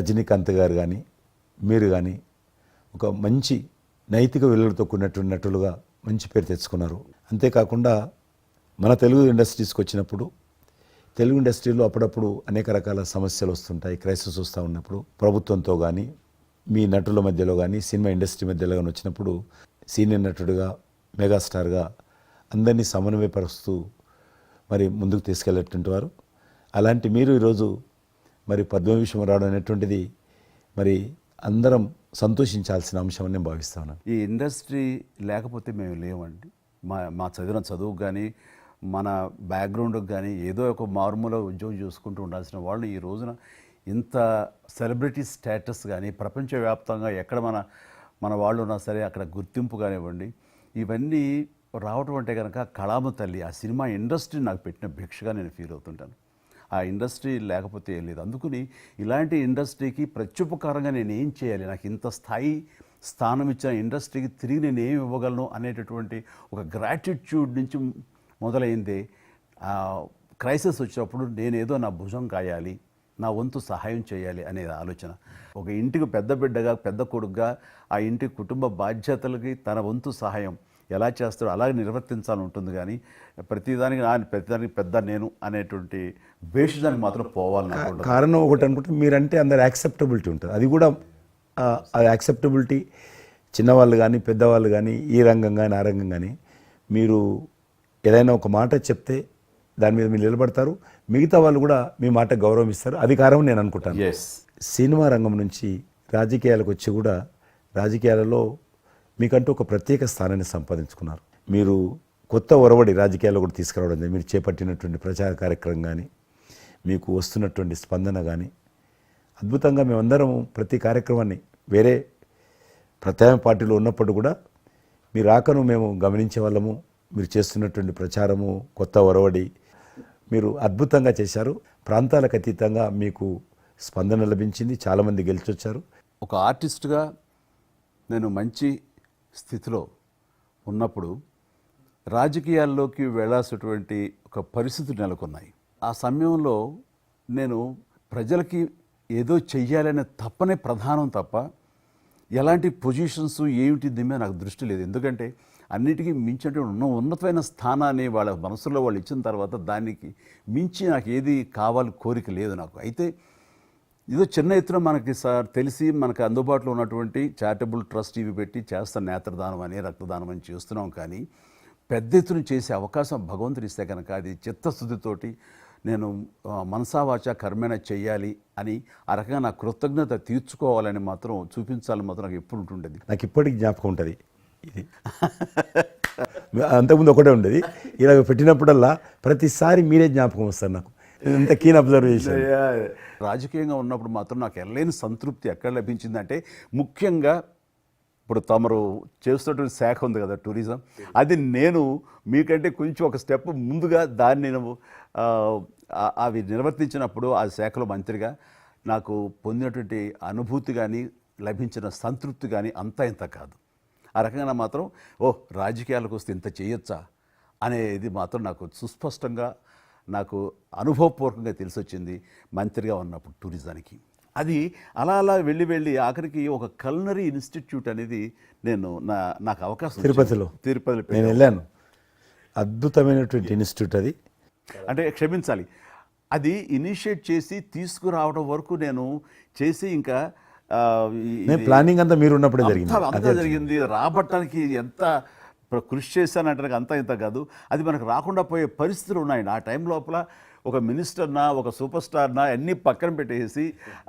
రజనీకాంత్ గారు కానీ మీరు కానీ ఒక మంచి నైతిక విలువలతో కూడినటువంటి నటులుగా మంచి పేరు తెచ్చుకున్నారు. అంతేకాకుండా మన తెలుగు ఇండస్ట్రీస్కి వచ్చినప్పుడు తెలుగు ఇండస్ట్రీలో అప్పుడప్పుడు అనేక రకాల సమస్యలు వస్తుంటాయి క్రైసిస్ వస్తూ ఉన్నప్పుడు. ప్రభుత్వంతో కానీ మీ నటుల మధ్యలో కానీ సినిమా ఇండస్ట్రీ మధ్యలో కానీ వచ్చినప్పుడు సీనియర్ నటుడిగా మెగాస్టార్గా అందరినీ సమన్వయపరుస్తూ మరి ముందుకు తీసుకెళ్ళేటువంటి వారు. అలాంటి మీరు ఈరోజు మరి పద్మవిషయం రావడం అనేటువంటిది మరి అందరం సంతోషించాల్సిన అంశం అని నేను భావిస్తాను ఈ ఇండస్ట్రీ లేకపోతే మేము లేవండి. మా మా చదివిన చదువుకు కానీ మన బ్యాక్గ్రౌండ్కి కానీ ఏదో ఒక మారుమూల ఉద్యోగం చూసుకుంటూ ఉండాల్సిన వాళ్ళు ఈ రోజున ఇంత సెలబ్రిటీ స్టేటస్ కానీ ప్రపంచవ్యాప్తంగా ఎక్కడ మన మన వాళ్ళు ఉన్నా సరే అక్కడ గుర్తింపు కానివ్వండి ఇవన్నీ రావటం అంటే కనుక కళామ తల్లి. ఆ సినిమా ఇండస్ట్రీ నాకు పెట్టిన భిక్షగా నేను ఫీల్ అవుతుంటాను. ఆ ఇండస్ట్రీ లేకపోతే ఏం లేదు. అందుకని ఇలాంటి ఇండస్ట్రీకి ప్రత్యుపకారంగా నేను ఏం చేయాలి? నాకు ఇంత స్థాయి స్థానం ఇచ్చిన ఇండస్ట్రీకి తిరిగి నేను ఏమి ఇవ్వగలను అనేటటువంటి ఒక గ్రాటిట్యూడ్ నుంచి మొదలైంది. ఆ క్రైసిస్ వచ్చినప్పుడు నేనేదో నా భుజం కాయాలి నా వంతు సహాయం చేయాలి అనే ఆలోచన. ఒక ఇంటికి పెద్ద బిడ్డగా పెద్ద కొడుకుగా ఆ ఇంటి కుటుంబ బాధ్యతలకి తన వంతు సహాయం ఎలా చేస్తాడో అలాగే నిర్వర్తించాలని ఉంటుంది కానీ ప్రతిదానికి నా ప్రతిదానికి పెద్ద నేను అనేటువంటి భేషజానికి మాత్రం పోవాలని. కారణం ఒకటి అనుకుంటే మీరంటే అందరు యాక్సెప్టబిలిటీ ఉంటుంది అది కూడా ఆ, ఆ యాక్సెప్టబిలిటీ చిన్నవాళ్ళు కానీ పెద్దవాళ్ళు కానీ ఈ రంగం కానీ ఆ రంగం కానీ మీరు ఏదైనా ఒక మాట చెప్తే దాని మీద మీరు నిలబడతారు మిగతా వాళ్ళు కూడా మీ మాట గౌరవం ఇస్తారు అది కారణం నేను అనుకుంటాను Yes. సినిమా రంగం నుంచి రాజకీయాలకు వచ్చి కూడా రాజకీయాలలో మీకంటూ ఒక ప్రత్యేక స్థానాన్ని సంపాదించుకున్నారు. మీరు కొత్త ఒరవడి రాజకీయాల్లో కూడా తీసుకురావడం జరిగింది. మీరు చేపట్టినటువంటి ప్రచార కార్యక్రమం కానీ మీకు వస్తున్నటువంటి స్పందన కానీ అద్భుతంగా మేమందరం ప్రతి కార్యక్రమాన్ని వేరే ప్రత్యామ్నాయ పార్టీలో ఉన్నప్పుడు కూడా మీ రాకను మేము గమనించే వాళ్ళము. మీరు చేస్తున్నటువంటి ప్రచారము కొత్త ఒరవడి మీరు అద్భుతంగా చేశారు. ప్రాంతాలకు అతీతంగా మీకు స్పందన లభించింది. చాలామంది గెలిచొచ్చారు. ఒక ఆర్టిస్ట్గా నేను మంచి స్థితిలో ఉన్నప్పుడు రాజకీయాల్లోకి వెళ్ళాల్సినటువంటి ఒక పరిస్థితులు నెలకొన్నాయి. ఆ సమయంలో నేను ప్రజలకి ఏదో చెయ్యాలనే తప్పనే ప్రధానం తప్ప ఎలాంటి పొజిషన్స్ ఏమిటి మీద నాకు దృష్టి లేదు. ఎందుకంటే అన్నిటికీ మించినటువంటి ఉన్న ఉన్నతమైన స్థానాన్ని వాళ్ళ మనసులో వాళ్ళు ఇచ్చిన తర్వాత దానికి మించి నాకు ఏది కావాలి కోరిక లేదు నాకు. అయితే ఏదో చిన్న ఎత్తున మనకి సార్ తెలిసి మనకు అందుబాటులో ఉన్నటువంటి చారిటబుల్ ట్రస్ట్ ఇవి పెట్టి చేస్తాం నేత్రదానం అని రక్తదానం అని చేస్తున్నాం. కానీ పెద్ద ఎత్తున చేసే అవకాశం భగవంతుడు ఇస్తే కనుక అది చిత్తశుద్ధితోటి నేను మనసావాచ కర్మేణ చెయ్యాలి అని ఆ రకంగా నా కృతజ్ఞత తీర్చుకోవాలని మాత్రం చూపించాలని మాత్రం నాకు ఎప్పుడు ఉంటుండేది. నాకు ఇప్పటికి జ్ఞాపకం ఉంటుంది ఇది. అంతకుముందు ఒకటే ఉండేది. ఇలా పెట్టినప్పుడల్లా ప్రతిసారి మీరే జ్ఞాపకం వస్తారు నాకు. ఎంత కీన్ అబ్జర్వేషన్ రాజకీయంగా ఉన్నప్పుడు మాత్రం నాకు ఎల్లేని సంతృప్తి ఎక్కడ లభించిందంటే ముఖ్యంగా ఇప్పుడు తమరు చేస్తున్నటువంటి శాఖ ఉంది కదా టూరిజం అది నేను మీకంటే కొంచెం ఒక స్టెప్ ముందుగా దాన్ని నేను అవి నిర్వర్తించినప్పుడు ఆ శాఖలో మంత్రిగా నాకు పొందినటువంటి అనుభూతి కానీ లభించిన సంతృప్తి కానీ అంతా ఇంత కాదు. ఆ రకంగా మాత్రం ఓ రాజకీయాలకు వస్తే ఇంత చేయొచ్చా? అనేది మాత్రం నాకు సుస్పష్టంగా నాకు అనుభవపూర్వకంగా తెలిసొచ్చింది మంత్రిగా ఉన్నప్పుడు టూరిజానికి. అది అలా అలా వెళ్ళి వెళ్ళి ఆఖరికి ఒక కల్నరీ ఇన్స్టిట్యూట్ అనేది నేను నా నాకు అవకాశం వచ్చింది. తిరుపతిలో. తిరుపతిలో నేను వెళ్ళాను. అద్భుతమైనటువంటి ఇన్స్టిట్యూట్ అది. అంటే క్షమించాలి. అది ఇనిషియేట్ చేసి తీసుకురావడం వరకు నేను చేసి ఇంకా ప్లానింగ్ అంతా మీరు ఉన్నప్పుడే జరిగింది. అంతా జరిగింది. రాబట్టడానికి ఎంత కృషి చేశానంటే అంతా ఇంత కాదు. అది మనకు రాకుండా పోయే పరిస్థితులు ఉన్నాయి. ఆ టైం లోపల ఒక మినిస్టర్నా ఒక సూపర్ స్టార్నా అన్ని పక్కన పెట్టేసి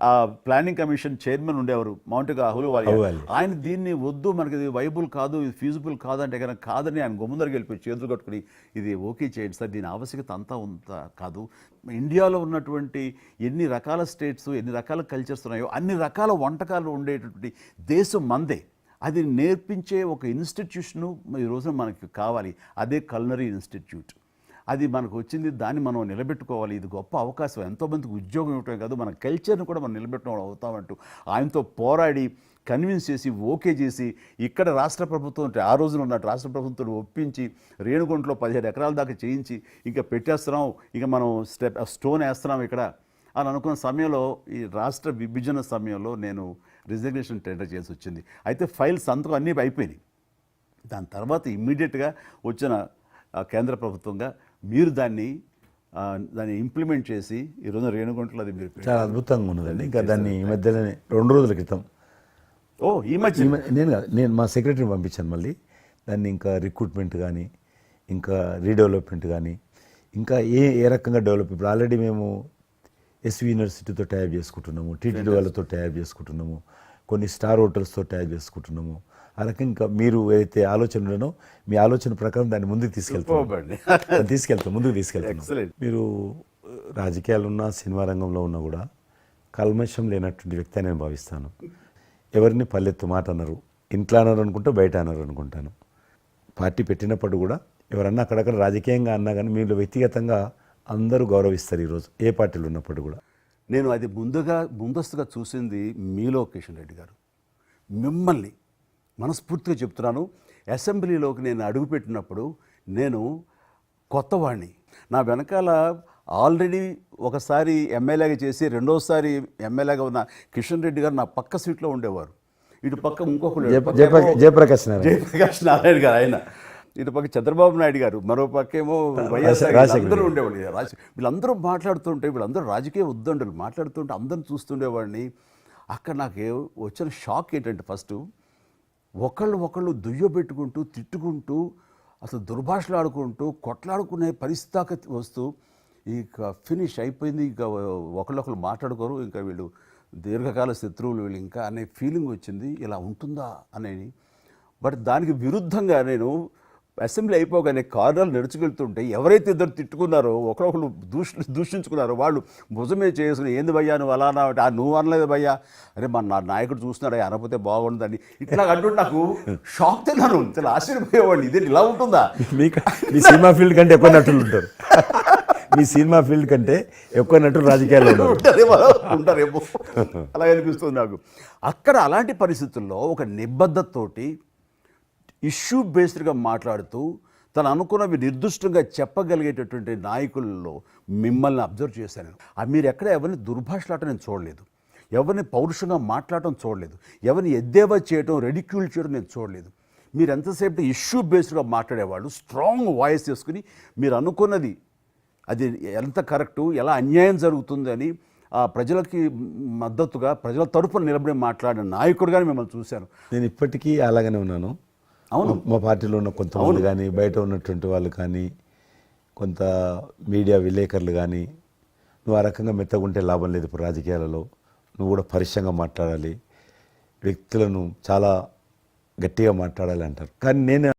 ఆ ప్లానింగ్ కమిషన్ చైర్మన్ ఉండేవారు మౌంట్ అహులు అహ్లూవాలియా. ఆయన దీన్ని వద్దు మనకి ఇది వైబుల్ కాదు ఇది ఫీజిబుల్ కాదు అంటే కనుక కాదని ఆయన గుమ్మందరికి వెళ్ళిపోయి చేతులు కట్టుకుని ఇది ఓకే చేయండి సార్ దీని ఆవశ్యకత అంతా ఉంత కాదు. ఇండియాలో ఉన్నటువంటి ఎన్ని రకాల స్టేట్స్ ఎన్ని రకాల కల్చర్స్ ఉన్నాయో అన్ని రకాల వంటకాలు ఉండేటటువంటి దేశం మందే. అది నేర్పించే ఒక ఇన్స్టిట్యూషను ఈ రోజున మనకి కావాలి. అదే కల్నరీ ఇన్స్టిట్యూట్. అది మనకు వచ్చింది దాన్ని మనం నిలబెట్టుకోవాలి. ఇది గొప్ప అవకాశం. ఎంతోమందికి ఉద్యోగం ఇవ్వటం కాదు మన కల్చర్ని కూడా మనం నిలబెట్టడం అవుతామంటూ ఆయనతో పోరాడి కన్విన్స్ చేసి ఓకే చేసి ఇక్కడ రాష్ట్ర ప్రభుత్వం అంటే ఆ రోజున ఉన్న రాష్ట్ర ప్రభుత్వం ఒప్పించి రేణుగుంటలో పదిహేడు ఎకరాల దాకా చేయించి ఇంకా పెట్టేస్తున్నాం ఇక మనం స్టెప్ స్టోన్ వేస్తున్నాం ఇక్కడ. అని అనుకున్న సమయంలో ఈ రాష్ట్ర విభజన సమయంలో నేను రిజర్వేషన్ టెండర్ చేసి వచ్చింది అయితే ఫైల్స్ సంతకం అన్నీ అయిపోయినాయి. దాని తర్వాత ఇమ్మీడియట్గా వచ్చిన కేంద్ర ప్రభుత్వంగా మీరు దాన్ని దాన్ని ఇంప్లిమెంట్ చేసి ఈరోజు రేణుగుంటలో అది మీరు. చాలా అద్భుతంగా ఉన్నదండి. ఇంకా దాన్ని ఈ మధ్యనే రెండు రోజుల క్రితం. ఓ ఈ మధ్య? నేను నేను మా సెక్రటరీని పంపించాను మళ్ళీ. దాన్ని ఇంకా రిక్రూట్మెంట్ కానీ ఇంకా రీడెవలప్మెంట్ కానీ ఇంకా ఏ ఏ రకంగా డెవలప్ ఇప్పుడు ఆల్రెడీ మేము ఎస్వి యూనివర్సిటీతో టైప్ చేసుకుంటున్నాము టీటీడీ వాళ్ళతో టైప్ చేసుకుంటున్నాము కొన్ని స్టార్ హోటల్స్తో టైప్ చేసుకుంటున్నాము. ఆ రకంగా ఇంకా మీరు ఏదైతే ఆలోచన ఉండనో మీ ఆలోచన ప్రకారం దాన్ని ముందుకు తీసుకెళ్తాం తీసుకెళ్తాం ముందుకు తీసుకెళ్తాం. మీరు రాజకీయాలు ఉన్నా సినిమా రంగంలో ఉన్నా కూడా కల్మషం లేనటువంటి వ్యక్తి అని నేను భావిస్తాను. ఎవరిని పల్లెత్తు మాట అన్నారు ఇంట్లో అన్నారు అనుకుంటే బయట అన్నారు అనుకుంటాను. పార్టీ పెట్టినప్పుడు కూడా ఎవరన్నా అక్కడక్కడ రాజకీయంగా అన్నా కానీ మీరు వ్యక్తిగతంగా అందరూ గౌరవిస్తారు ఈరోజు ఏ పార్టీలు ఉన్నప్పుడు కూడా. నేను అది ముందుగా ముందస్తుగా చూసింది మీలో కిషన్ రెడ్డి గారు. మిమ్మల్ని మనస్ఫూర్తిగా చెప్తున్నాను. అసెంబ్లీలోకి నేను అడుగుపెట్టినప్పుడు నేను కొత్తవాడిని నా వెనకాల ఆల్రెడీ ఒకసారి ఎమ్మెల్యేగా చేసి రెండోసారి ఎమ్మెల్యేగా ఉన్న కిషన్ రెడ్డి గారు నా పక్క సీట్లో ఉండేవారు. ఇటు పక్క ఇంకొకరు జయ- జయప్రకా- జయప్రకాష్ నారాయణ. జయప్రకాష్ నారాయణ గారు ఆయన. ఇటు పక్క చంద్రబాబు నాయుడు గారు మరో పక్కేమో వైఎస్ఆర్ అందరూ ఉండేవాళ్ళు. రాజ- వీళ్ళందరూ మాట్లాడుతుంటే వీళ్ళందరూ రాజకీయ ఉద్దండులు మాట్లాడుతుంటే అందరిని చూస్తుండేవాడిని. అక్కడ నాకు వచ్చిన షాక్ ఏంటంటే ఫస్ట్ ఒకళ్ళు ఒకళ్ళు దుయ్యబెట్టుకుంటూ తిట్టుకుంటూ అసలు దుర్భాషలు ఆడుకుంటూ కొట్లాడుకునే పరిస్థితి దాకా వస్తూ ఇక ఫినిష్ అయిపోయింది. ఇక ఒకళ్ళొకళ్ళు మాట్లాడుకోరు. ఇంకా వీళ్ళు దీర్ఘకాల శత్రువులు వీళ్ళు ఇంకా అనే ఫీలింగ్ వచ్చింది. ఇలా ఉంటుందా అనేది. బట్ దానికి విరుద్ధంగా నేను అసెంబ్లీ అయిపోగానే కారులో నడుచుకెళ్తుంటే ఎవరైతే ఇద్దరు తిట్టుకున్నారో ఒకరొకరు దూష దూషించుకున్నారో వాళ్ళు భుజమే చేసుకుని ఏంది భయ్యా నువ్వు అలా అన్నావు? అంటే, "ఆ, నువ్వు అనలేదు భయ్యా? అరే మన నా నాయకుడు చూస్తున్నాడు అనకపోతే బాగుండదని. ఇట్లా అంటుంటే నాకు షాక్ తిన్నాను. చాలా ఆశ్చర్యపోయేవాడిని ఇది ఇలా ఉంటుందా? మీకు మీ సినిమా ఫీల్డ్ కంటే ఎక్కువ నటులు ఉంటారు. మీ సినిమా ఫీల్డ్ కంటే ఎక్కువ నటులు రాజకీయాల్లో ఉంటారేమో ఉంటారేమో. అలా అనిపిస్తుంది నాకు. అక్కడ అలాంటి పరిస్థితుల్లో ఒక నిబద్ధతతోటి ఇష్యూ బేస్డ్గా మాట్లాడుతూ తను అనుకున్నవి నిర్దిష్టంగా చెప్పగలిగేటటువంటి నాయకుల్లో మిమ్మల్ని అబ్జర్వ్ చేశాను. ఆ మీరు ఎక్కడ ఎవరిని దుర్భాషలాట నేను చూడలేదు. ఎవరిని పౌరుషంగా మాట్లాడటం చూడలేదు. ఎవరిని ఎద్దేవా చేయటం రెడిక్యూల్ చేయడం నేను చూడలేదు. మీరు ఎంతసేపు ఇష్యూ బేస్డ్గా మాట్లాడేవాళ్ళు స్ట్రాంగ్ వాయిస్ చేసుకుని మీరు అనుకున్నది అది ఎంత కరెక్టు ఎలా అన్యాయం జరుగుతుందని ఆ ప్రజలకి మద్దతుగా ప్రజల తరపున నిలబడి మాట్లాడిన నాయకుడుగానే మిమ్మల్ని చూశాను. నేను ఇప్పటికీ అలాగనే ఉన్నాను. అవును. మా- పార్టీలో ఉన్న కొంతమంది కానీ బయట ఉన్నటువంటి వాళ్ళు కానీ కొంత మీడియా విలేకరులు కానీ నువ్వు ఆ రకంగా మెత్తగుంటే లాభం లేదు ఇప్పుడు రాజకీయాలలో. నువ్వు కూడా పరిశ్యంగా మాట్లాడాలి. వ్యక్తులను చాలా గట్టిగా మాట్లాడాలి అంటారు. కానీ నేను